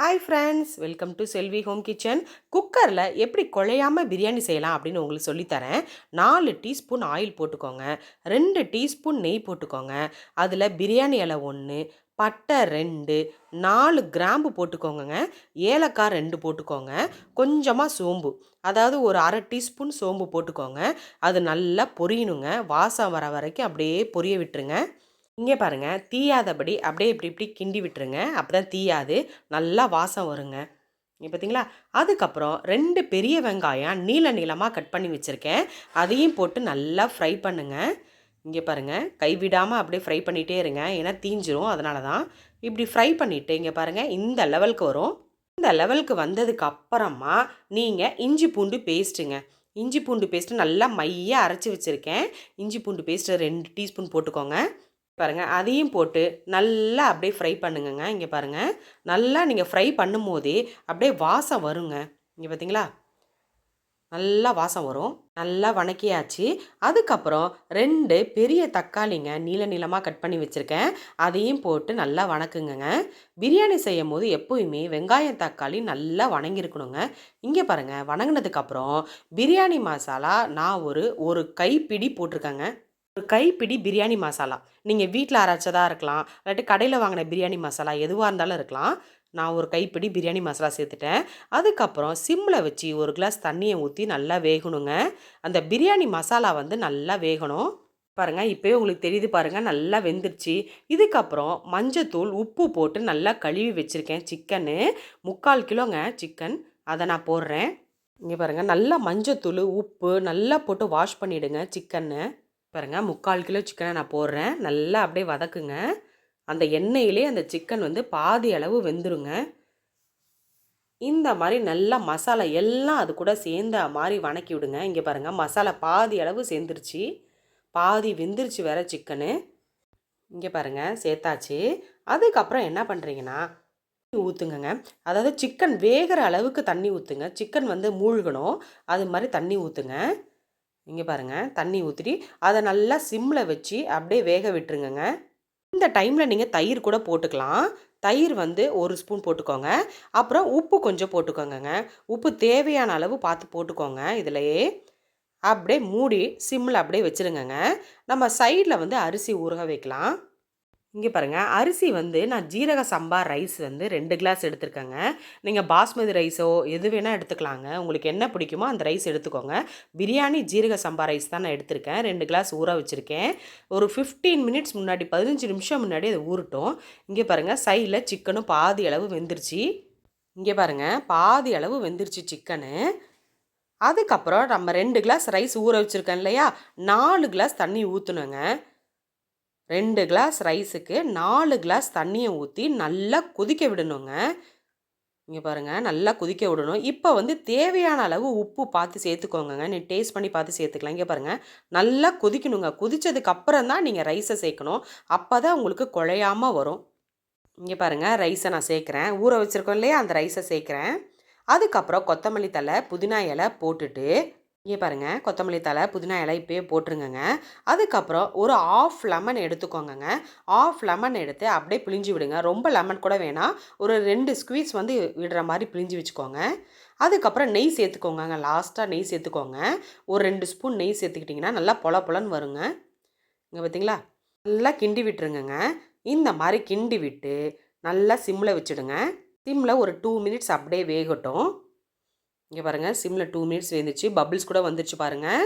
Hi friends welcome to Selvi home kitchen குக்கரில் எப்படி குழையாமல் பிரியாணி செய்யலாம் அப்படின்னு உங்களுக்கு சொல்லித்தரேன். நாலு டீஸ்பூன் ஆயில் போட்டுக்கோங்க. ரெண்டு டீஸ்பூன் நெய் போட்டுக்கோங்க. அதில் பிரியாணி இலை ஒன்று பட்டை ரெண்டு நாலு கிராம்பு போட்டுக்கோங்கங்க. ஏலக்காய் ரெண்டு போட்டுக்கோங்க. கொஞ்சமாக சோம்பு அதாவது ஒரு அரை டீஸ்பூன் சோம்பு போட்டுக்கோங்க. அது நல்லா பொரியணுங்க. வாசம் வர வரைக்கும் அப்படியே பொரிய விட்டுருங்க. இங்கே பாருங்கள் தீயாதபடி அப்படியே இப்படி இப்படி கிண்டி விட்டுருங்க. அப்போ தான் தீயாது நல்லா வாசம் வருங்க. இங்கே பார்த்தீங்களா? அதுக்கப்புறம் ரெண்டு பெரிய வெங்காயம் நீள நீளமாக கட் பண்ணி வச்சுருக்கேன். அதையும் போட்டு நல்லா ஃப்ரை பண்ணுங்கள் இங்கே பாருங்கள் கைவிடாமல் அப்படியே ஃப்ரை பண்ணிகிட்டே இருங்க. ஏன்னா தீஞ்சிரும் அதனால தான் இப்படி ஃப்ரை பண்ணிவிட்டு இங்கே பாருங்கள் இந்த லெவலுக்கு வரும். இந்த லெவலுக்கு வந்ததுக்கு அப்புறமா நீங்கள் இஞ்சி பூண்டு பேஸ்ட்டுங்க இஞ்சி பூண்டு பேஸ்ட்டு நல்லா மையாக அரைச்சி வச்சுருக்கேன். இஞ்சி பூண்டு பேஸ்ட்டு ரெண்டு டீஸ்பூன் போட்டுக்கோங்க. பாருங்கள் அதையும் போட்டு நல்லா அப்படியே ஃப்ரை பண்ணுங்கங்க. இங்கே பாருங்கள் நல்லா நீங்கள் ஃப்ரை பண்ணும் போதே அப்படியே வாசம் வருங்க. இங்கே பார்த்தீங்களா நல்லா வாசம் வரும். நல்லா வணக்கியாச்சு. அதுக்கப்புறம் ரெண்டு பெரிய தக்காளிங்க நீள நீளமாக கட் பண்ணி வச்சுருக்கேன். அதையும் போட்டு நல்லா வணக்குங்க பிரியாணி செய்யும் போது எப்போயுமே வெங்காயம் தக்காளி நல்லா வணங்கியிருக்கணுங்க இங்கே பாருங்கள் வணங்கினதுக்கப்புறம் பிரியாணி மசாலா நான் ஒரு ஒரு கைப்பிடி போட்டிருக்கேங்க. ஒரு கைப்பிடி பிரியாணி மசாலா. நீங்கள் வீட்டில் அரைச்சதாக இருக்கலாம் இல்லாட்டி கடையில் வாங்கின பிரியாணி மசாலா எதுவாக இருந்தாலும் இருக்கலாம். நான் ஒரு கைப்பிடி பிரியாணி மசாலா சேர்த்துட்டேன். அதுக்கப்புறம் சிம்மில் வச்சு ஒரு கிளாஸ் தண்ணியை ஊற்றி நல்லா வேகணுங்க. அந்த பிரியாணி மசாலா வந்து நல்லா வேகணும். பாருங்கள் இப்போயே உங்களுக்கு தெரியுது பாருங்கள் நல்லா வெந்துருச்சு. இதுக்கப்புறம் மஞ்சத்தூள் உப்பு போட்டு நல்லா கழுவி வச்சுருக்கேன் சிக்கனு முக்கால் கிலோங்க சிக்கன். அதை நான் போடுறேன். இங்கே பாருங்கள் நல்லா மஞ்சத்தூள் உப்பு நல்லா போட்டு வாஷ் பண்ணிவிடுங்க சிக்கனை பாருங்கள் முக்கால் கிலோ சிக்கனை நான் போடுறேன். நல்லா அப்படியே வதக்குங்க. அந்த எண்ணெயிலே அந்த சிக்கன் வந்து பாதி அளவு வெந்துருங்க. இந்த மாதிரி நல்லா மசாலா எல்லாம் அது கூட சேர்ந்த மாதிரி வணக்கி விடுங்க. இங்கே பாருங்கள் மசாலா பாதி அளவு சேர்ந்துருச்சு. பாதி வெந்துருச்சு வேற சிக்கனு. இங்கே பாருங்கள் சேர்த்தாச்சு. அதுக்கப்புறம் என்ன பண்ணுறீங்கன்னா ஊற்றுங்கங்க அதாவது சிக்கன் வேகிற அளவுக்கு தண்ணி ஊற்றுங்க சிக்கன் வந்து மூழ்கணும். அது மாதிரி தண்ணி ஊற்றுங்க இங்கே பாருங்கள் தண்ணி ஊற்றி அதை நல்லா சிம்மில் வச்சு அப்படியே வேக விட்டுருங்கங்க. இந்த டைமில் நீங்கள் தயிர் கூட போட்டுக்கலாம். தயிர் வந்து ஒரு ஸ்பூன் போட்டுக்கோங்க. அப்புறம் உப்பு கொஞ்சம் போட்டுக்கோங்கங்க. உப்பு தேவையான அளவு பார்த்து போட்டுக்கோங்க இதிலையே. அப்படியே மூடி சிம்மில் அப்படியே வச்சுருங்கங்க. நம்ம சைடில் வந்து அரிசி ஊற வைக்கலாம். இங்கே பாருங்கள் அரிசி வந்து நான் ஜீரக சம்பா ரைஸ் வந்து ரெண்டு கிளாஸ் எடுத்துருக்கேங்க. நீங்கள் பாஸ்மதி ரைஸோ எது வேணால் எடுத்துக்கலாங்க. உங்களுக்கு என்ன பிடிக்குமோ அந்த ரைஸ் எடுத்துக்கோங்க. பிரியாணி ஜீரக சம்பா ரைஸ் தான் நான் எடுத்திருக்கேன். ரெண்டு கிளாஸ் ஊற வச்சுருக்கேன். ஒரு ஃபிஃப்டீன் மினிட்ஸ் முன்னாடி பதினஞ்சு நிமிஷம் முன்னாடி அது ஊறட்டும். இங்கே பாருங்கள் சைடில் சிக்கனும் பாதி அளவு வெந்துருச்சு. இங்கே பாருங்கள் பாதி அளவு வெந்துருச்சு சிக்கனு அதுக்கப்புறம் நம்ம ரெண்டு கிளாஸ் ரைஸ் ஊற வச்சுருக்கேன் இல்லையா? நாலு கிளாஸ் தண்ணி ஊற்றணுங்க ரெண்டு கிளாஸ் ரைஸுக்கு நாலு கிளாஸ் தண்ணியை ஊற்றி நல்லா கொதிக்க விடணுங்க. இங்கே பாருங்கள் நல்லா கொதிக்க விடணும். இப்போ வந்து தேவையான அளவு உப்பு பார்த்து சேர்த்துக்கோங்க நீ டேஸ்ட் பண்ணி பார்த்து சேர்த்துக்கலாம். இங்கே பாருங்கள் நல்லா கொதிக்கணுங்க. கொதித்ததுக்கப்புறம் தான் நீங்கள் ரைஸை சேர்க்கணும். அப்போ தான் உங்களுக்கு குழையாமல் வரும். இங்கே பாருங்கள் ரைஸை நான் சேர்க்குறேன். ஊற வச்சுருக்கோம் இல்லையா அந்த ரைஸை சேர்க்குறேன். அதுக்கப்புறம் கொத்தமல்லி தலை புதினா இலை போட்டுட்டு இங்கே பாருங்கள் கொத்தமல்லி தலை புதினா இலை இப்போயே போட்டுருங்கங்க. அதுக்கப்புறம் ஒரு ஆஃப் லெமன் எடுத்துக்கோங்கங்க. ஆஃப் லெமன் எடுத்து அப்படியே பிழிஞ்சு விடுங்க. ரொம்ப லெமன் கூட வேணாம். ஒரு ரெண்டு ஸ்குவீஸ் வந்து விடுற மாதிரி பிழிஞ்சு வச்சுக்கோங்க. அதுக்கப்புறம் நெய் சேர்த்துக்கோங்க லாஸ்ட்டாக நெய் சேர்த்துக்கோங்க. ஒரு ரெண்டு ஸ்பூன் நெய் சேர்த்துக்கிட்டிங்கன்னா நல்லா பொல பொலன்னு வருங்க. இங்கே பார்த்தீங்களா நல்லா கிண்டி விட்டுருங்கங்க. இந்த மாதிரி கிண்டி விட்டு நல்லா சிம்மில் வச்சுடுங்க. சிம்மில் ஒரு டூ மினிட்ஸ் அப்படியே வேகட்டும். இங்கே பாருங்கள் சிம்மில் டூ மினிட்ஸ் வந்துச்சு பபிள்ஸ் கூட வந்துருச்சு பாருங்கள்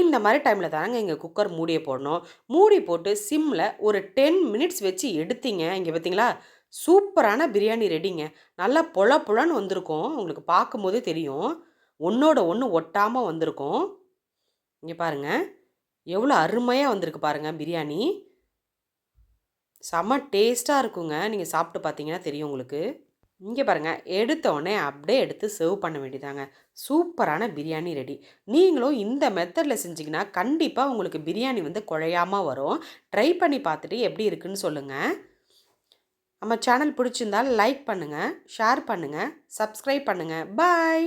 இந்த மாதிரி டைமில் தாங்க இங்கே குக்கர் மூடியை போடணும். மூடி போட்டு சிம்மில் ஒரு டென் மினிட்ஸ் வச்சு எடுத்தீங்க இங்கே பார்த்தீங்களா சூப்பரான பிரியாணி ரெடிங்க நல்லா பொல புலன்னு வந்திருக்கும். உங்களுக்கு பார்க்கும்போதே தெரியும். ஒன்றோட ஒன்று ஒட்டாமல் வந்திருக்கும். இங்கே பாருங்கள் எவ்வளோ அருமையாக வந்திருக்கு பாருங்கள் பிரியாணி. செம்ம டேஸ்ட்டாக இருக்குங்க. நீங்கள் சாப்பிட்டு பார்த்தீங்கன்னா தெரியும் உங்களுக்கு. இங்கே பாருங்கள் எடுத்தோடனே அப்படியே எடுத்து சர்வ் பண்ண வேண்டியதாங்க சூப்பரான பிரியாணி ரெடி நீங்களும் இந்த மெத்தடில் செஞ்சிங்கன்னா கண்டிப்பாக உங்களுக்கு பிரியாணி வந்து குழையாமல் வரும். ட்ரை பண்ணி பார்த்துட்டு எப்படி இருக்குன்னு சொல்லுங்கள் நம்ம சேனல் பிடிச்சிருந்தால் லைக் பண்ணுங்கள் ஷேர் பண்ணுங்கள் சப்ஸ்கிரைப் பண்ணுங்கள் பாய்